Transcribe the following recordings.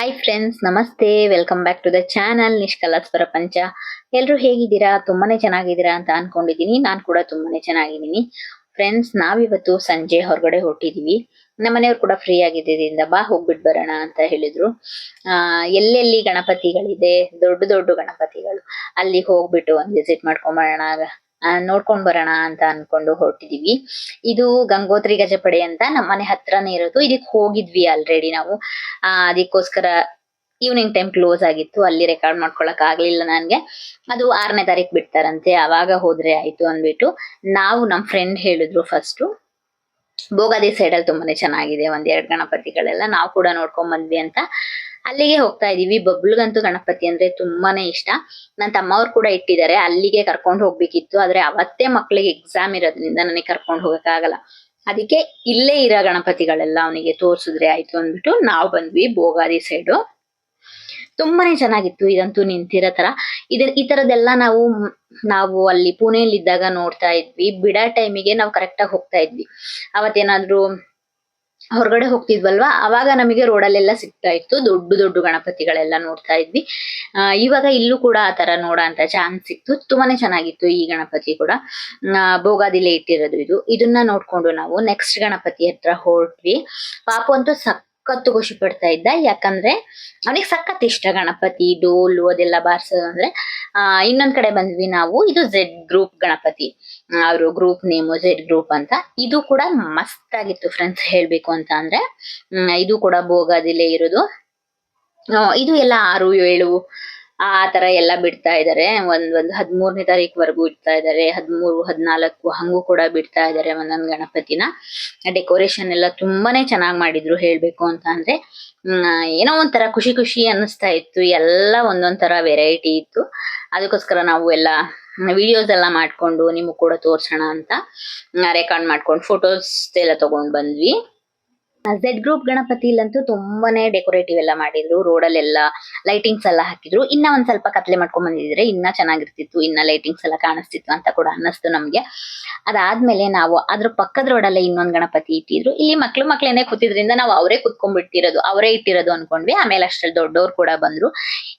Hi friends ನಮಸ್ತೆ. Welcome back to the channel Nishkala Swara Pancha ಎಲ್ಲರೂ ಹೇಗಿದ್ದೀರಾ? ತುಂಬಾನೇ ಚೆನ್ನಾಗಿದ್ದೀರಾ ಅಂತ ಅನ್ಕೊಂಡಿದೀನಿ ನಾನು ಕೂಡ ತುಂಬಾನೇ ಚೆನ್ನಾಗಿದ್ದೀನಿ. ಫ್ರೆಂಡ್ಸ್ ನಾವಿವತ್ತು ಸಂಜೆ ಹೊರಗಡೆ ಹೊರಟಿದ್ದೀವಿ ನಮ್ಮ ಮನೆಯವ್ರು ಕೂಡ ಫ್ರೀ ಆಗಿದ್ದರಿಂದ ಬಾ ಹೋಗ್ಬಿಟ್ಟು ಬರೋಣ ಅಂತ ಹೇಳಿದ್ರು. ಎಲ್ಲೆಲ್ಲಿ ಗಣಪತಿಗಳಿದೆ? ದೊಡ್ಡ ದೊಡ್ಡ ಗಣಪತಿಗಳು. ಅಲ್ಲಿ ಹೋಗ್ಬಿಟ್ಟು ಒಂದು ವಿಸಿಟ್ ಮಾಡ್ಕೊಂಡ್ ಆ, ನೋಡ್ಕೊಂಡ್ ಬರೋಣ ಅಂತ ಅನ್ಕೊಂಡು ಹೊರಟಿದೀವಿ. ಇದು ಗಂಗೋತ್ರಿ ಗಜಪಡೆ ಅಂತ ನಮ್ಮ ಮನೆ ಹತ್ರನೇ ಇರೋದು. ಇದಕ್ ಹೋಗಿದ್ವಿ ಆಲ್ರೆಡಿ ನಾವು. ಆ, ಅದಕ್ಕೋಸ್ಕರ ಈವ್ನಿಂಗ್ ಟೈಮ್ ಕ್ಲೋಸ್ ಆಗಿತ್ತು. ಅಲ್ಲಿ ರೆಕಾರ್ಡ್ ಮಾಡ್ಕೊಳಕ್ ಆಗ್ಲಿಲ್ಲ ನನ್ಗೆ. ಅದು ಆರನೇ ತಾರೀಕು ಬಿಡ್ತಾರಂತೆ. ಅವಾಗ ಹೋದ್ರೆ ಆಯ್ತು ಅಂದ್ಬಿಟ್ಟು ನಾವು ನಮ್ ಫ್ರೆಂಡ್ ಹೇಳಿದ್ರು ಫಸ್ಟ್ ಬೋಗಾದಿ ಸೈಡ್ ಅಲ್ಲಿ ತುಂಬಾನೇ ಚೆನ್ನಾಗಿದೆ ಒಂದೆರಡು ಗಣಪತಿಗಳೆಲ್ಲ ನಾವು ಕೂಡ ನೋಡ್ಕೊಂಡ್ ಬಂದ್ವಿ ಅಂತ ಅಲ್ಲಿಗೆ ಹೋಗ್ತಾ ಇದೀವಿ. ಬಬ್ಲುಗಂತೂ ಗಣಪತಿ ಅಂದ್ರೆ ತುಂಬಾನೇ ಇಷ್ಟ. ನನ್ ತಮ್ಮವ್ರು ಕೂಡ ಇಟ್ಟಿದ್ದಾರೆ. ಅಲ್ಲಿಗೆ ಕರ್ಕೊಂಡು ಹೋಗ್ಬೇಕಿತ್ತು. ಆದ್ರೆ ಅವತ್ತೇ ಮಕ್ಳಿಗೆ ಎಕ್ಸಾಮ್ ಇರೋದ್ರಿಂದ ನನಗೆ ಕರ್ಕೊಂಡು ಹೋಗಕ್ಕಾಗಲ್ಲ. ಅದಕ್ಕೆ ಇಲ್ಲೇ ಇರೋ ಗಣಪತಿಗಳೆಲ್ಲ ಅವನಿಗೆ ತೋರ್ಸಿದ್ರೆ ಆಯ್ತು ಅಂದ್ಬಿಟ್ಟು ನಾವು ಬಂದ್ವಿ ಬೋಗಾದಿ ಸೈಡು ತುಂಬಾನೇ ಚೆನ್ನಾಗಿತ್ತು ಇದಂತೂ ನಿಂತಿರೋ ತರ ಇದ ಈ ತರದೆಲ್ಲ ನಾವು ನಾವು ಅಲ್ಲಿ ಪುಣೆಯಲ್ಲಿ ಇದ್ದಾಗ ನೋಡ್ತಾ ಇದ್ವಿ. ಬಿಡೋ ಟೈಮಿಗೆ ನಾವು ಕರೆಕ್ಟ್ ಆಗಿ ಹೋಗ್ತಾ ಇದ್ವಿ. ಅವತ್ತೇನಾದ್ರು ಹೊರಗಡೆ ಹೋಗ್ತಿದ್ವಲ್ವಾ? ಅವಾಗ ನಮಗೆ ರೋಡಲ್ಲೆಲ್ಲ ಸಿಗ್ತಾ ಇತ್ತು. ದೊಡ್ಡ ದೊಡ್ಡ ಗಣಪತಿಗಳೆಲ್ಲ ನೋಡ್ತಾ ಇದ್ವಿ. ಇವಾಗ ಇಲ್ಲೂ ಕೂಡ ಆ ತರ ನೋಡೋಂತ ಚಾನ್ಸ್ ಸಿಕ್ತು. ತುಂಬಾನೇ ಚೆನ್ನಾಗಿತ್ತು ಈ ಗಣಪತಿ ಕೂಡ. ಆ, ಬೋಗಾದಿಲೆ ಇಟ್ಟಿರೋದು ಇದು. ಇದನ್ನ ನೋಡ್ಕೊಂಡು ನಾವು ನೆಕ್ಸ್ಟ್ ಗಣಪತಿ ಹತ್ರ ಹೊರಟ್ವಿ. ಪಾಪು ಅಂತೂ ಸಖತ್ತು ಖುಷಿ ಪಡ್ತಾ ಇದ್ದ. ಯಾಕಂದ್ರೆ ಅವನಿಗೆ ಸಖತ್ ಇಷ್ಟ ಗಣಪತಿ, ಡೋಲು ಅದೆಲ್ಲ ಬಾರಿಸೋದು ಅಂದ್ರೆ, ಆ, ಇನ್ನೊಂದ್ ಕಡೆ ಬಂದ್ವಿ ನಾವು, ಇದು ಝೆಡ್ ಗ್ರೂಪ್ ಗಣಪತಿ. ಅವರು ಗ್ರೂಪ್ ನೇಮು ಝೆಡ್ ಗ್ರೂಪ್ ಅಂತ. ಇದು ಕೂಡ ಮಸ್ತ್ ಆಗಿತ್ತು ಫ್ರೆಂಡ್ಸ್ ಹೇಳ್ಬೇಕು ಅಂತ ಅಂದ್ರೆ ಇದು ಕೂಡ ಭೋಗದಿಲ್ಲೇ ಇರೋದು. ಇದು ಎಲ್ಲ ಆರು, ಏಳು ಆ ತರ ಎಲ್ಲ ಬಿಡ್ತಾ ಇದ್ದಾರೆ ಒಂದ್ ಒಂದ್ ಹದಿಮೂರನೇ ತಾರೀಕು ಇಡ್ತಾ ಇದ್ದಾರೆ ಹದಿಮೂರು, ಹದಿನಾಲ್ಕು ಹಂಗೂ ಕೂಡ ಬಿಡ್ತಾ ಇದ್ದಾರೆ ಒಂದೊಂದ್ ಗಣಪತಿನ. ಡೆಕೋರೇಷನ್ ಎಲ್ಲ ತುಂಬಾನೇ ಚೆನ್ನಾಗ್ ಮಾಡಿದ್ರು ಹೇಳ್ಬೇಕು ಅಂತ ಅಂದ್ರೆ ಏನೋ ಒಂಥರ ಖುಷಿ ಖುಷಿ ಅನ್ನಿಸ್ತಾ ಇತ್ತು. ಎಲ್ಲ ಒಂದೊಂದ್ ತರ ವೆರೈಟಿ ಇತ್ತು. ಅದಕ್ಕೋಸ್ಕರ ನಾವು ಎಲ್ಲ ವಿಡಿಯೋಸ್ ಎಲ್ಲ ಮಾಡ್ಕೊಂಡು ನಿಮಗ್ ಕೂಡ ತೋರ್ಸೋಣ ಅಂತ. ರೆಕಾರ್ಡ್ ಮಾಡ್ಕೊಂಡು ಫೋಟೋಸ್ ಎಲ್ಲ ತಗೊಂಡ್ ಬಂದ್ವಿ. ಝೆಡ್ ಗ್ರೂಪ್ ಗಣಪತಿಲಂತೂ ತುಂಬಾನೇ ಡೆಕೋರೇಟಿವ್ ಎಲ್ಲ ಮಾಡಿದ್ರು. ರೋಡಲ್ಲೆಲ್ಲ ಲೈಟಿಂಗ್ಸ್ ಎಲ್ಲ ಹಾಕಿದ್ರು. ಇನ್ನ ಒಂದ್ ಸ್ವಲ್ಪ ಕತ್ಲೆ ಮಾಡ್ಕೊಂಡ್ ಬಂದಿದ್ರೆ ಇನ್ನ ಚೆನ್ನಾಗಿರ್ತಿತ್ತು. ಇನ್ನ ಲೈಟಿಂಗ್ಸ್ ಎಲ್ಲ ಕಾಣಿಸ್ತಿತ್ತು ಅಂತ ಕೂಡ ಅನ್ನಿಸ್ತು ನಮ್ಗೆ. ಅದಾದ್ಮೇಲೆ ನಾವು ಅದ್ರ ಪಕ್ಕದ ರೋಡಲ್ಲೇ ಇನ್ನೊಂದ್ ಗಣಪತಿ ಇಟ್ಟಿದ್ರು. ಇಲ್ಲಿ ಮಕ್ಳು ಮಕ್ಳೇನೆ ಕೂತಿದ್ರಿಂದ ನಾವು ಅವರೇ ಕುತ್ಕೊಂಡ್ಬಿಟ್ಟಿರೋದು ಅವರೇ ಇಟ್ಟಿರೋದು ಅನ್ಕೊಂಡ್ವಿ. ಆಮೇಲೆ ಅಷ್ಟ್ರಲ್ಲಿ ದೊಡ್ಡವ್ರು ಕೂಡ ಬಂದ್ರು.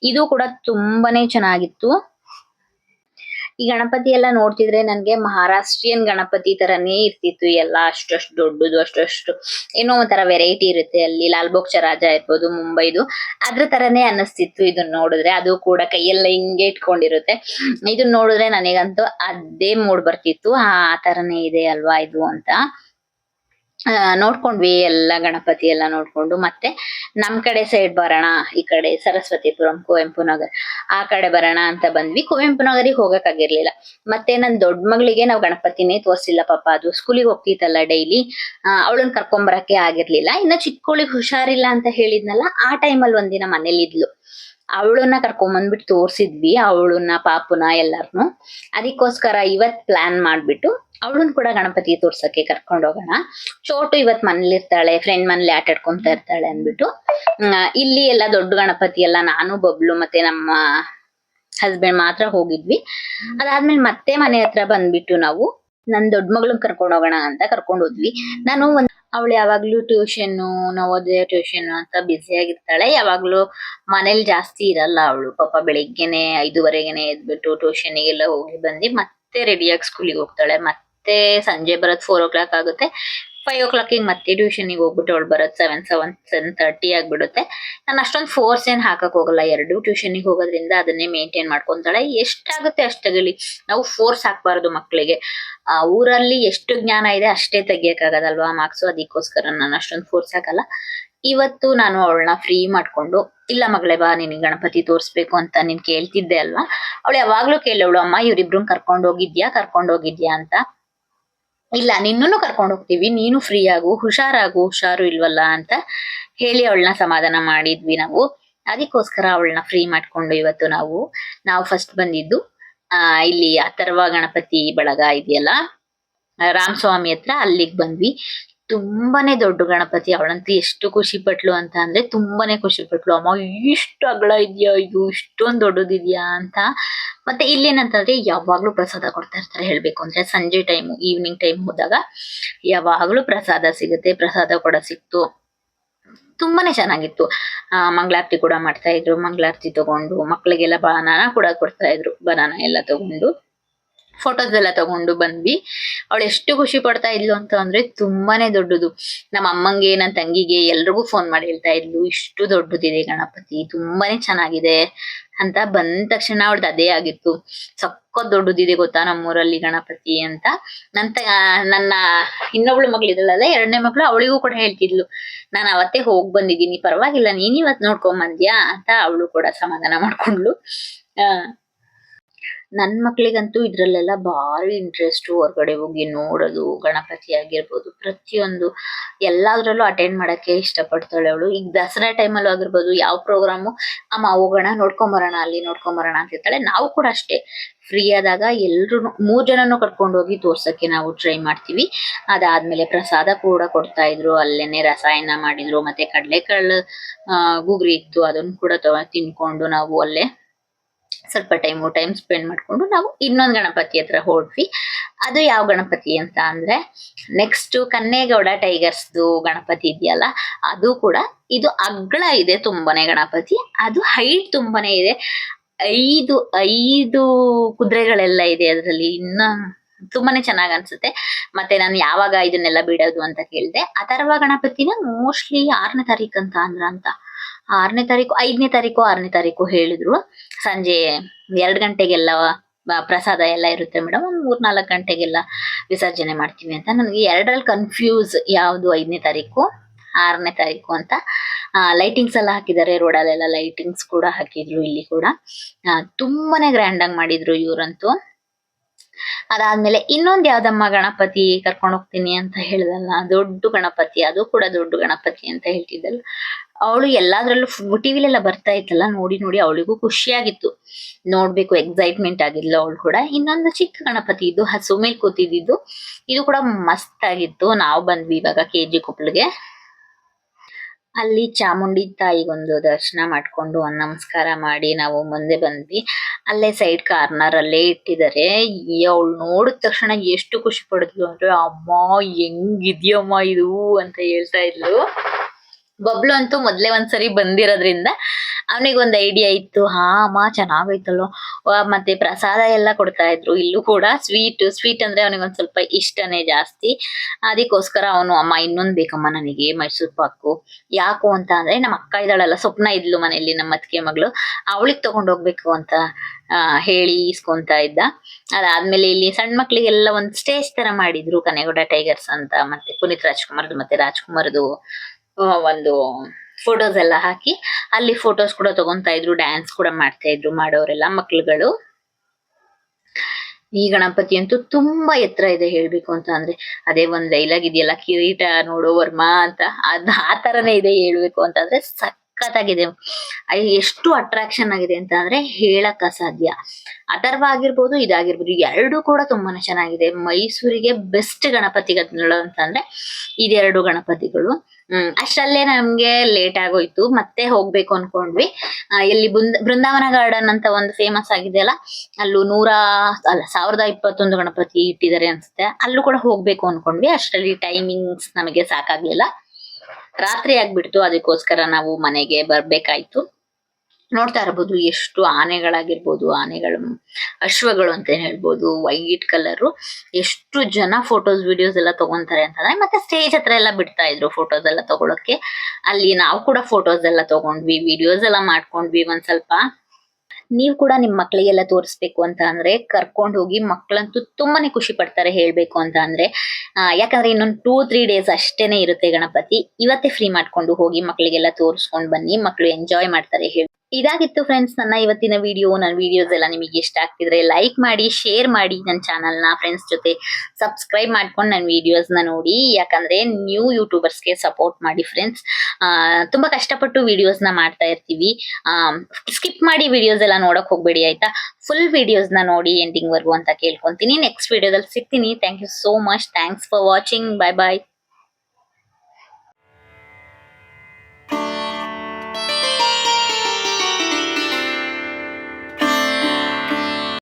ಇದು ಕೂಡ ತುಂಬಾನೇ ಚೆನ್ನಾಗಿತ್ತು. ಈ ಗಣಪತಿ ಎಲ್ಲ ನೋಡ್ತಿದ್ರೆ ನನ್ಗೆ ಮಹಾರಾಷ್ಟ್ರೀಯನ್ ಗಣಪತಿ ತರನೇ ಇರ್ತಿತ್ತು ಎಲ್ಲ. ಅಷ್ಟಷ್ಟು ದೊಡ್ಡದು ಅಷ್ಟು ಏನೋ ಒಂಥರ ವೆರೈಟಿ ಇರುತ್ತೆ ಅಲ್ಲಿ. ಲಾಲ್ ಬೋಗ್ಚ ರಾಜ ಇರ್ಬೋದು, ಮುಂಬೈದು. ಅದ್ರ ತರನೇ ಅನ್ನಿಸ್ತಿತ್ತು ಇದನ್ನ ನೋಡಿದ್ರೆ. ಅದು ಕೂಡ ಕೈಯೆಲ್ಲ ಹಿಂಗೆ ಇಟ್ಕೊಂಡಿರುತ್ತೆ. ಇದನ್ನ ನೋಡಿದ್ರೆ ನನಗಂತೂ ಅದೇ ಮೂಡ್ ಬರ್ತಿತ್ತು. ಆ ತರನೇ ಇದೆ ಅಲ್ವಾ ಇದು ಅಂತ. ಆ, ನೋಡ್ಕೊಂಡ್ವಿ ಎಲ್ಲ ಗಣಪತಿ ಎಲ್ಲ ನೋಡ್ಕೊಂಡು ಮತ್ತೆ ನಮ್ ಕಡೆ ಸೈಡ್ ಬರೋಣ ಈ ಕಡೆ ಸರಸ್ವತಿಪುರಂ ಕುವೆಂಪು ನಗರ್ ಆ ಕಡೆ ಬರೋಣ ಅಂತ ಬಂದ್ವಿ. ಕುವೆಂಪು ನಗರಿಗೆ ಹೋಗಕ್ಕಾಗಿರ್ಲಿಲ್ಲ ಮತ್ತೆ ನನ್ ದೊಡ್ಡ ಮಗಳಿಗೆ ನಾವು ಗಣಪತಿನೇ ತೋರ್ಸಿಲ್ಲ ಪಾಪ ಅದು ಸ್ಕೂಲಿಗೆ ಹೋಗ್ತಿತ್ತಲ್ಲ ಡೈಲಿ ಅವಳನ್ನ ಕರ್ಕೊಂಬರಕ್ಕೆ ಆಗಿರ್ಲಿಲ್ಲ. ಇನ್ನ ಚಿಕ್ಕವಳಿಗೆ ಹುಷಾರಿಲ್ಲ ಅಂತ ಹೇಳಿದ್ನಲ್ಲ ಆ ಟೈಮಲ್ಲಿ ಒಂದಿನ ಮನೇಲಿ ಇದ್ಲು ಅವಳನ್ನ ಕರ್ಕೊಂಡ್ ಬಂದ್ಬಿಟ್ಟು ತೋರ್ಸಿದ್ವಿ, ಅವಳನ್ನ, ಪಾಪುನ ಎಲ್ಲಾರ್ನು. ಅದಕ್ಕೋಸ್ಕರ ಇವತ್ ಪ್ಲಾನ್ ಮಾಡ್ಬಿಟ್ಟು ಅವಳನ್ನ ಕೂಡ ಗಣಪತಿ ತೋರ್ಸಕ್ಕೆ ಕರ್ಕೊಂಡು ಹೋಗೋಣ. ಚೋಟು ಇವತ್ ಮನೇಲಿ ಇರ್ತಾಳೆ ಫ್ರೆಂಡ್ ಮನೇಲಿ ಆಟ ಆಡ್ಕೊಂತ ಇರ್ತಾಳೆ ಅಂದ್ಬಿಟ್ಟು. ಇಲ್ಲಿ ಎಲ್ಲ ದೊಡ್ಡ ಗಣಪತಿ ಎಲ್ಲ ನಾನು, ಬಬ್ಲು ಮತ್ತೆ ನಮ್ಮ ಹಸ್ಬೆಂಡ್ ಮಾತ್ರ ಹೋಗಿದ್ವಿ. ಅದಾದ್ಮೇಲೆ ಮತ್ತೆ ಮನೆ ಹತ್ರ ಬಂದ್ಬಿಟ್ಟು ನಾವು ನನ್ ದೊಡ್ಡ ಮಗಳನ್ನ ಕರ್ಕೊಂಡು ಹೋಗೋಣ ಅಂತ ಕರ್ಕೊಂಡು ಹೋದ್ವಿ. ನಾನು ಒಂದ್ ಅವಳು ಯಾವಾಗ್ಲೂ ಟ್ಯೂಷನ್ ನವೋದಯ ಟ್ಯೂಷನ್ ಅಂತ ಬ್ಯುಸಿ ಆಗಿರ್ತಾಳೆ. ಯಾವಾಗ್ಲೂ ಮನೇಲಿ ಜಾಸ್ತಿ ಇರಲ್ಲ ಅವಳು. ಪಾಪ ಬೆಳಿಗ್ಗೆನೆ ಐದುವರೆಗೆನೆ ಎದ್ಬಿಟ್ಟು ಟ್ಯೂಷನಿಗೆಲ್ಲ ಹೋಗಿ ಬಂದು ಮತ್ತೆ ರೆಡಿಯಾಗಿ ಸ್ಕೂಲಿಗೆ ಹೋಗ್ತಾಳೆ. ಮತ್ತೆ ಸಂಜೆ ಬರೋದ್ ಫೋರ್ ಓ ಕ್ಲಾಕ್ ಆಗುತ್ತೆ. ಫೈವ್ ಓ ಕ್ಲಾಕಿಗೆ ಮತ್ತೆ ಟ್ಯೂಷನಿಗೆ ಹೋಗ್ಬಿಟ್ಟು ಅವಳು ಬರೋದು ಸೆವೆನ್ ಸೆವೆನ್ ಸೆವೆನ್ ತರ್ಟಿ ಆಗಿಬಿಡುತ್ತೆ. ನಾನು ಅಷ್ಟೊಂದು ಫೋರ್ಸ್ ಏನು ಹಾಕಕ್ ಹೋಗಲ್ಲ. ಎರಡು ಟ್ಯೂಷನಿಗೆ ಹೋಗೋದ್ರಿಂದ ಅದನ್ನೇ ಮೇಂಟೈನ್ ಮಾಡ್ಕೊತಾಳೆ. ಎಷ್ಟಾಗುತ್ತೆ ಅಷ್ಟಾಗಲಿ ನಾವು ಫೋರ್ಸ್ ಹಾಕಬಾರ್ದು ಮಕ್ಕಳಿಗೆ ಆ ಊರಲ್ಲಿ ಎಷ್ಟು ಜ್ಞಾನ ಇದೆ ಅಷ್ಟೇ ತೆಗಿಯಕ್ಕಾಗದಲ್ವಾ ಮಾರ್ಕ್ಸು ಅದಕ್ಕೋಸ್ಕರ ನಾನು ಅಷ್ಟೊಂದು ಫೋರ್ಸ್ ಹಾಕಲ್ಲ. ಇವತ್ತು ನಾನು ಅವಳನ್ನ ಫ್ರೀ ಮಾಡಿಕೊಂಡು, ಇಲ್ಲ ಮಗಳೇ ಬಾ, ನಿನಗೆ ಗಣಪತಿ ತೋರಿಸ್ಬೇಕು ಅಂತ ನೀನ್ ಕೇಳ್ತಿದ್ದೆ ಅಲ್ವಾ? ಅವಳು ಯಾವಾಗಲೂ ಕೇಳವಳು ಅಮ್ಮ ಇವರಿಬ್ರು ಕರ್ಕೊಂಡು ಹೋಗಿದ್ಯಾ ಕರ್ಕೊಂಡು ಹೋಗಿದ್ಯಾ ಅಂತ. ಇಲ್ಲ, ನಿನ್ನನ್ನು ಕರ್ಕೊಂಡು ಹೋಗ್ತೀವಿ. ನೀನು ಫ್ರೀ ಆಗು, ಹುಷಾರಾಗು, ಹುಷಾರು ಇಲ್ವಲ್ಲ ಅಂತ ಹೇಳಿ ಅವಳನ್ನ ಸಮಾಧಾನ ಮಾಡಿದ್ವಿ ನಾವು. ಅದಕ್ಕೋಸ್ಕರ ಅವಳನ್ನ ಫ್ರೀ ಮಾಡ್ಕೊಂಡು ಇವತ್ತು ನಾವು ನಾವು ಫಸ್ಟ್ ಬಂದಿದ್ದು, ಆ, ಇಲ್ಲಿ ಅಥರ್ವ ಗಣಪತಿ ಬಳಗ ಇದೆಯಲ್ಲ ರಾಮಸ್ವಾಮಿ ಹತ್ರ ಅಲ್ಲಿಗೆ ಬಂದ್ವಿ. ತುಂಬಾನೇ ದೊಡ್ಡ ಗಣಪತಿ. ಅವಳಂತೂ ಎಷ್ಟು ಖುಷಿ ಪಟ್ಲು ಅಂತ ಅಂದ್ರೆ ತುಂಬಾನೇ ಖುಷಿ ಪಟ್ಲು. ಅಮ್ಮ ಇಷ್ಟು ಅಗಲ ಇದೆಯಾ? ಇದು ಇಷ್ಟೊಂದು ದೊಡ್ಡದಿದ್ಯಾ? ಅಂತ. ಮತ್ತೆ ಇಲ್ಲೇನಂತಂದ್ರೆ ಯಾವಾಗ್ಲೂ ಪ್ರಸಾದ ಕೊಡ್ತಾ ಇರ್ತಾರೆ ಹೇಳ್ಬೇಕು ಅಂದ್ರೆ ಸಂಜೆ ಟೈಮ್ ಈವ್ನಿಂಗ್ ಟೈಮ್ ಹೋದಾಗ ಯಾವಾಗ್ಲೂ ಪ್ರಸಾದ ಸಿಗುತ್ತೆ ಪ್ರಸಾದ ಕೂಡ ಸಿಕ್ತು. ತುಂಬಾನೇ ಚೆನ್ನಾಗಿತ್ತು. ಆ, ಮಂಗಳಾರತಿ ಕೂಡ ಮಾಡ್ತಾ ಇದ್ರು. ಮಂಗಳಾರತಿ ತಗೊಂಡು ಮಕ್ಕಳಿಗೆಲ್ಲ ಬನಾನ ಕೂಡ ಕೊಡ್ತಾ ಇದ್ರು. ಬನಾನ ಎಲ್ಲ ತಗೊಂಡು. ಫೋಟೋಸ್ ಎಲ್ಲ ತಗೊಂಡು ಬಂದ್ವಿ. ಅವಳು ಎಷ್ಟು ಖುಷಿ ಪಡ್ತಾ ಇದ್ಲು ಅಂತ ಅಂದ್ರೆ ತುಂಬಾನೇ ದೊಡ್ಡದು. ನಮ್ಮ ಅಮ್ಮಂಗೆ ನನ್ನ ತಂಗಿಗೆ ಎಲ್ರಿಗೂ ಫೋನ್ ಮಾಡಿ ಹೇಳ್ತಾ ಇದ್ಲು, ಇಷ್ಟು ದೊಡ್ಡದಿದೆ ಗಣಪತಿ, ತುಂಬಾನೇ ಚೆನ್ನಾಗಿದೆ ಅಂತ ಬಂದ ತಕ್ಷಣ ಅವಳ್ದು ಅದೇ ಆಗಿತ್ತು. ಸಖತ್ ದೊಡ್ಡದಿದೆ ಗೊತ್ತಾ ನಮ್ಮೂರಲ್ಲಿ ಗಣಪತಿ ಅಂತ. ನಂತ ನನ್ನ ಇನ್ನೊಬ್ಳು ಮಗಳಿದಳಲ್ಲ ಎರಡನೇ ಮಗಳು ಅವಳಿಗೂ ಕೂಡ ಹೇಳ್ತಿದ್ಲು. ನಾನು ಅವತ್ತೇ ಹೋಗ್ ಬಂದಿದ್ದೀನಿ, ಪರವಾಗಿಲ್ಲ, ನೀನ್ ಇವತ್ ನೋಡ್ಕೊಂಡ್ ಬಂದ್ಯಾ ಅಂತ ಅವಳು ಕೂಡ ಸಮಾಧಾನ ಮಾಡ್ಕೊಂಡ್ಲು ನನ್ ಮಕ್ಕಳಿಗಂತೂ ಇದ್ರಲ್ಲೆಲ್ಲ ಭಾರಿ ಇಂಟ್ರೆಸ್ಟ್ ಹೊರಗಡೆ ಹೋಗಿ ನೋಡೋದು, ಗಣಪತಿ ಆಗಿರ್ಬೋದು, ಪ್ರತಿಯೊಂದು ಎಲ್ಲಾದ್ರಲ್ಲೂ ಅಟೆಂಡ್ ಮಾಡಕ್ಕೆ ಇಷ್ಟಪಡ್ತಾಳೆ ಅವಳು. ಈಗ ದಸರಾ ಟೈಮಲ್ಲೂ ಆಗಿರ್ಬೋದು, ಯಾವ ಪ್ರೋಗ್ರಾಮು ಅಮ್ಮ ಹೋಗೋಣ ನೋಡ್ಕೊಂಬರೋಣ ಅಲ್ಲಿ ನೋಡ್ಕೊಂಬರೋಣ ಅಂತ ಇರ್ತಾಳೆ ನಾವು ಕೂಡ ಅಷ್ಟೇ ಫ್ರೀ ಆದಾಗ ಎಲ್ರು ಮೂರ್ ಜನನು ಕರ್ಕೊಂಡು ಹೋಗಿ ತೋರ್ಸಕ್ಕೆ ನಾವು ಟ್ರೈ ಮಾಡ್ತೀವಿ. ಅದಾದ್ಮೇಲೆ ಪ್ರಸಾದ ಕೂಡ ಕೊಡ್ತಾ ಇದ್ರು. ಅಲ್ಲೇನೆ ರಸಾಯನ ಮಾಡಿದ್ರು. ಮತ್ತೆ ಕಡಲೆಕಾಳು ಗುಗ್ರಿ ಇತ್ತು. ಅದನ್ನು ಕೂಡ ತಿನ್ಕೊಂಡು ನಾವು ಅಲ್ಲೇ ಸ್ವಲ್ಪ ಟೈಮು ಟೈಮ್ ಸ್ಪೆಂಡ್ ಮಾಡ್ಕೊಂಡು ನಾವು ಇನ್ನೊಂದು ಗಣಪತಿ ಹತ್ರ ಹೋದ್ವಿ. ಅದು ಯಾವ ಗಣಪತಿ ಅಂತ ಅಂದ್ರೆ ನೆಕ್ಸ್ಟ್ ಕನ್ನೇಗೌಡ ಟೈಗರ್ಸ್ದು ಗಣಪತಿ ಇದೆಯಲ್ಲ, ಅದು ಕೂಡ ಇದು ಅಗ್ಳ ಇದೆ ತುಂಬಾನೇ ಗಣಪತಿ. ಅದು ಹೈಟ್ ತುಂಬಾನೇ ಇದೆ. ಐದು ಐದು ಕುದುರೆಗಳೆಲ್ಲ ಇದೆ ಅದರಲ್ಲಿ. ಇನ್ನ ತುಂಬಾನೇ ಚೆನ್ನಾಗಿ ಅನ್ಸುತ್ತೆ. ಮತ್ತೆ ನಾನು ಯಾವಾಗ ಇದನ್ನೆಲ್ಲ ಬಿಡೋದು ಅಂತ ಕೇಳಿದೆ ಅಥರ್ವ ಗಣಪತಿನ ಮೋಸ್ಟ್ಲಿ ಆರನೇ ತಾರೀಕು ಅಂತ ಅಂದ್ರ ಅಂತ ಆರನೇ ತಾರೀಕು, ಐದನೇ ತಾರೀಕು, ಆರನೇ ತಾರೀಕು ಹೇಳಿದ್ರು. ಸಂಜೆ ಎರಡು ಗಂಟೆಗೆಲ್ಲ ಪ್ರಸಾದ ಎಲ್ಲ ಇರುತ್ತೆ ಮೇಡಮ್. ಮೂರ್ನಾಲ್ಕು ಮೂರ್ ನಾಲ್ಕು ಗಂಟೆಗೆಲ್ಲ ವಿಸರ್ಜನೆ ಮಾಡ್ತೀವಿ ಅಂತ. ನನಗೆ ಎರಡರಲ್ಲಿ ಕನ್ಫ್ಯೂಸ್ ಯಾವುದು ಐದನೇ ತಾರೀಕು, ಆರನೇ ತಾರೀಕು ಅಂತ. ಲೈಟಿಂಗ್ಸ್ ಎಲ್ಲ ಹಾಕಿದ್ದಾರೆ, ರೋಡಲ್ಲೆಲ್ಲ ಲೈಟಿಂಗ್ಸ್ ಕೂಡ ಹಾಕಿದ್ರು ಇಲ್ಲಿ ಕೂಡ. ತುಂಬಾನೇ ಗ್ರ್ಯಾಂಡ್ ಆಗಿ ಮಾಡಿದ್ರು ಇವರಂತೂ. ಅದಾದ್ಮೇಲೆ ಇನ್ನೊಂದು ಯಾವ್ದಮ್ಮ ಗಣಪತಿ ಕರ್ಕೊಂಡು ಹೋಗ್ತೀನಿ ಅಂತ ಹೇಳಿದಲ್ಲ, ದೊಡ್ಡ ಗಣಪತಿ, ಅದು ಕೂಡ ದೊಡ್ಡ ಗಣಪತಿ ಅಂತ ಹೇಳ್ತಿದ್ದಲ್ಲ. ಅವಳು ಎಲ್ಲಾದ್ರಲ್ಲೂ ಟಿವಿಲೆಲ್ಲ ಬರ್ತಾ ಇತ್ತಲ್ಲ, ನೋಡಿ ನೋಡಿ ಅವಳಿಗೂ ಖುಷಿಯಾಗಿತ್ತು. ನೋಡ್ಬೇಕು ಎಕ್ಸೈಟ್ಮೆಂಟ್ ಆಗಿದ್ಲು ಅವಳು ಕೂಡ. ಇನ್ನೊಂದು ಚಿಕ್ಕ ಗಣಪತಿ ಇದು ಹಸು ಮೇಲೆ ಕೂತಿದ್ದು ಇದು ಕೂಡ ಮಸ್ತ್ ಆಗಿತ್ತು ನಾವು ಬಂದ್ವಿ ಇವಾಗ ಕೆ ಜಿ ಕೊಪ್ಪಳಿಗೆ. ಅಲ್ಲಿ ಚಾಮುಂಡಿ ತಾಯಿಗೊಂದು ದರ್ಶನ ಮಾಡ್ಕೊಂಡು ನಮಸ್ಕಾರ ಮಾಡಿ ನಾವು ಮುಂದೆ ಬಂದ್ವಿ. ಅಲ್ಲೇ ಸೈಡ್ ಕಾರ್ನರ್ ಅಲ್ಲೇ ಇಟ್ಟಿದ್ದಾರೆ. ಅವಳು ನೋಡಿದ ತಕ್ಷಣ ಎಷ್ಟು ಖುಷಿ ಪಡಿದ್ಲು ಅಂದ್ರೆ, ಅಮ್ಮ, ಹೆಂಗಿದ್ಯಮ್ಮ ಇದು? ಅಂತ ಹೇಳ್ತಾ ಇದ್ಲು. ಬಬ್ಲು ಅಂತೂ ಮೊದ್ಲೇ ಒಂದ್ಸರಿ ಬಂದಿರೋದ್ರಿಂದ ಅವನಿಗೊಂದು ಐಡಿಯಾ ಇತ್ತು. ಹಾ, ಅಮ್ಮ, ಚೆನ್ನಾಗೈತಲ್ಲೋ. ಮತ್ತೆ ಪ್ರಸಾದ ಎಲ್ಲ ಕೊಡ್ತಾ ಇದ್ರು. ಇಲ್ಲೂ ಕೂಡ ಸ್ವೀಟ್ ಸ್ವೀಟ್ ಅಂದ್ರೆ ಅವನಿಗೊಂದು ಸ್ವಲ್ಪ ಇಷ್ಟನೇ ಜಾಸ್ತಿ. ಅದಕ್ಕೋಸ್ಕರ ಅವನು, ಅಮ್ಮ, ಇನ್ನೊಂದ್ ಬೇಕಮ್ಮ ನನಗೆ, ಮೈಸೂರ್ ಪಾಕು. ಯಾಕು ಅಂತ ಅಂದ್ರೆ ನಮ್ಮ ಅಕ್ಕ ಇದ್ದಾಳಲ್ಲ, ಸ್ವಪ್ನ ಇದ್ಲು ಮನೆಯಲ್ಲಿ ನಮ್ಮ ಅತ್ತಿಗೆ ಮಗಳು. ಅವಳಿಗೆ ತಗೊಂಡು ಹೋಗ್ಬೇಕು ಅಂತ ಹೇಳಿ ಇಸ್ಕೊಂತ ಇದ್ದ. ಅದಾದ್ಮೇಲೆ ಇಲ್ಲಿ ಸಣ್ಣ ಮಕ್ಳಿಗೆಲ್ಲ ಒಂದ್ ಸ್ಟೇಜ್ ತರ ಮಾಡಿದ್ರು. ಕನೆಗೌಡ ಟೈಗರ್ಸ್ ಅಂತ, ಮತ್ತೆ ಪುನೀತ್ ರಾಜ್ಕುಮಾರ್ದು, ಮತ್ತೆ ರಾಜ್ಕುಮಾರ್ದು ಒಂದು ಫೋಟೋಸ್ ಎಲ್ಲ ಹಾಕಿ, ಅಲ್ಲಿ ಫೋಟೋಸ್ ಕೂಡ ತಗೊಂತಾ ಇದ್ರು ಡ್ಯಾನ್ಸ್ ಕೂಡ ಮಾಡ್ತಾ ಇದ್ರು ಮಾಡೋರೆಲ್ಲ ಮಕ್ಳುಗಳು. ಈ ಗಣಪತಿ ಅಂತೂ ತುಂಬಾ ಎತ್ತರ ಇದೆ ಹೇಳ್ಬೇಕು ಅಂತ ಅಂದ್ರೆ, ಅದೇ ಒಂದ್ ಡೈಲಾಗ್ ಇದೆಯಲ್ಲ, ಕಿರೀಟ ನೋಡೋ ವರ್ಮಾ ಅಂತ, ಅದ್ ಆ ತರನೇ ಇದೆ ಹೇಳ್ಬೇಕು ಅಂತಂದ್ರೆ ಸಖತ್ತಾಗಿದೆ ಎಷ್ಟು ಅಟ್ರಾಕ್ಷನ್ ಆಗಿದೆ ಅಂತ ಅಂದ್ರೆ ಹೇಳಕ್ ಅಸಾಧ್ಯ ಅಥರ್ವ ಆಗಿರ್ಬೋದು ಇದಾಗಿರ್ಬೋದು ಎರಡು ಕೂಡ ತುಂಬಾನೇ ಚೆನ್ನಾಗಿದೆ. ಮೈಸೂರಿಗೆ ಬೆಸ್ಟ್ ಗಣಪತಿಗಳು ಅಂತಂದ್ರೆ ಇದೆರಡು ಗಣಪತಿಗಳು. ಹ್ಮ್ ಅಷ್ಟರಲ್ಲೇ ನಮ್ಗೆ ಲೇಟ್ ಆಗೋಯ್ತು. ಮತ್ತೆ ಹೋಗ್ಬೇಕು ಅನ್ಕೊಂಡ್ವಿ. ಆ, ಎಲ್ಲಿ ಬೃಂದ ಬೃಂದಾವನ ಗಾರ್ಡನ್ ಅಂತ ಒಂದು ಫೇಮಸ್ ಆಗಿದೆ ಅಲ್ಲ? ಅಲ್ಲೂ ನೂರ ಅಲ್ಲ ಸಾವಿರದ ಇಪ್ಪತ್ತೊಂದು ಗಣಪತಿ ಇಟ್ಟಿದ್ದಾರೆ ಅನ್ಸುತ್ತೆ. ಅಲ್ಲೂ ಕೂಡ ಹೋಗ್ಬೇಕು ಅನ್ಕೊಂಡ್ವಿ. ಅಷ್ಟರಲ್ಲಿ ಟೈಮಿಂಗ್ಸ್ ನಮಗೆ ಸಾಕಾಗ್ಲಿಲ್ಲ. ರಾತ್ರಿ ಆಗ್ಬಿಡ್ತು, ಅದಕ್ಕೋಸ್ಕರ ನಾವು ಮನೆಗೆ ಬರ್ಬೇಕಾಯ್ತು. ನೋಡ್ತಾ ಇರ್ಬೋದು ಎಷ್ಟು ಆನೆಗಳಾಗಿರ್ಬೋದು, ಆನೆಗಳು, ಅಶ್ವಗಳು ಅಂತ ಹೇಳ್ಬೋದು, ವೈಟ್ ಕಲರು, ಎಷ್ಟು ಜನ ಫೋಟೋಸ್, ವಿಡಿಯೋಸ್ ಎಲ್ಲ ತಗೊಂತಾರೆ ಅಂತಂದ್ರೆ, ಮತ್ತೆ ಸ್ಟೇಜ್ ಹತ್ರ ಎಲ್ಲ ಬಿಡ್ತಾ ಇದ್ರು ಫೋಟೋಸ್ ಎಲ್ಲ ತಗೊಳಕ್ಕೆ. ಅಲ್ಲಿ ನಾವು ಕೂಡ ಫೋಟೋಸ್ ಎಲ್ಲ ತಗೊಂಡ್ವಿ, ವಿಡಿಯೋಸ್ ಎಲ್ಲ ಮಾಡ್ಕೊಂಡ್ವಿ ಒಂದ್ ಸ್ವಲ್ಪ. ನೀವು ಕೂಡ ನಿಮ್ಮ ಮಕ್ಕಳಿಗೆಲ್ಲ ತೋರಿಸ್ಬೇಕು ಅಂತ ಅಂದ್ರೆ ಕರ್ಕೊಂಡು ಹೋಗಿ ಮಕ್ಕಳಂತೂ ತುಂಬಾನೇ ಖುಷಿ ಪಡ್ತಾರೆ ಹೇಳ್ಬೇಕು ಅಂತ ಅಂದ್ರೆ. ಯಾಕಂದ್ರೆ ಇನ್ನೊಂದು ಟೂ ತ್ರೀ ಡೇಸ್ ಅಷ್ಟೇನೆ ಇರುತ್ತೆ ಗಣಪತಿ. ಇವತ್ತೇ ಫ್ರೀ ಮಾಡ್ಕೊಂಡು ಹೋಗಿ ಮಕ್ಕಳಿಗೆಲ್ಲ ತೋರಿಸ್ಕೊಂಡು ಬನ್ನಿ ಮಕ್ಕಳು ಎಂಜಾಯ್ ಮಾಡ್ತಾರೆ ಹೇಳಿ ಇದಾಗಿತ್ತು ಫ್ರೆಂಡ್ಸ್ ನನ್ನ ಇವತ್ತಿನ ವಿಡಿಯೋ ನನ್ನ ವಿಡಿಯೋಸ್ ಎಲ್ಲ ನಿಮಗೆ ಇಷ್ಟ ಆಗ್ತಿದ್ರೆ ಲೈಕ್ ಮಾಡಿ ಶೇರ್ ಮಾಡಿ ನನ್ನ ಚಾನಲ್ನ ಫ್ರೆಂಡ್ಸ್ ಜೊತೆ ಸಬ್ಸ್ಕ್ರೈಬ್ ಮಾಡ್ಕೊಂಡು ನನ್ನ ವಿಡಿಯೋಸ್ನ ನೋಡಿ. ಯಾಕಂದ್ರೆ ನ್ಯೂ ಯೂಟ್ಯೂಬರ್ಸ್ಗೆ ಸಪೋರ್ಟ್ ಮಾಡಿ ಫ್ರೆಂಡ್ಸ್ ತುಂಬಾ ಕಷ್ಟಪಟ್ಟು ವಿಡಿಯೋಸ್ನ ಮಾಡ್ತಾ ಇರ್ತೀವಿ. ಸ್ಕಿಪ್ ಮಾಡಿ ವಿಡಿಯೋಸ್ ಎಲ್ಲ ನೋಡಕ್ ಹೋಗ್ಬೇಡಿ, ಆಯ್ತಾ? ಫುಲ್ ವಿಡಿಯೋಸ್ನ ನೋಡಿ ಎಂಡಿಂಗ್ ವರ್ಗು ಅಂತ ಕೇಳ್ಕೊಂತೀನಿ. ನೆಕ್ಸ್ಟ್ ವಿಡಿಯೋದಲ್ಲಿ ಸಿಗ್ತೀನಿ. Thank you so much thanks for watching bye bye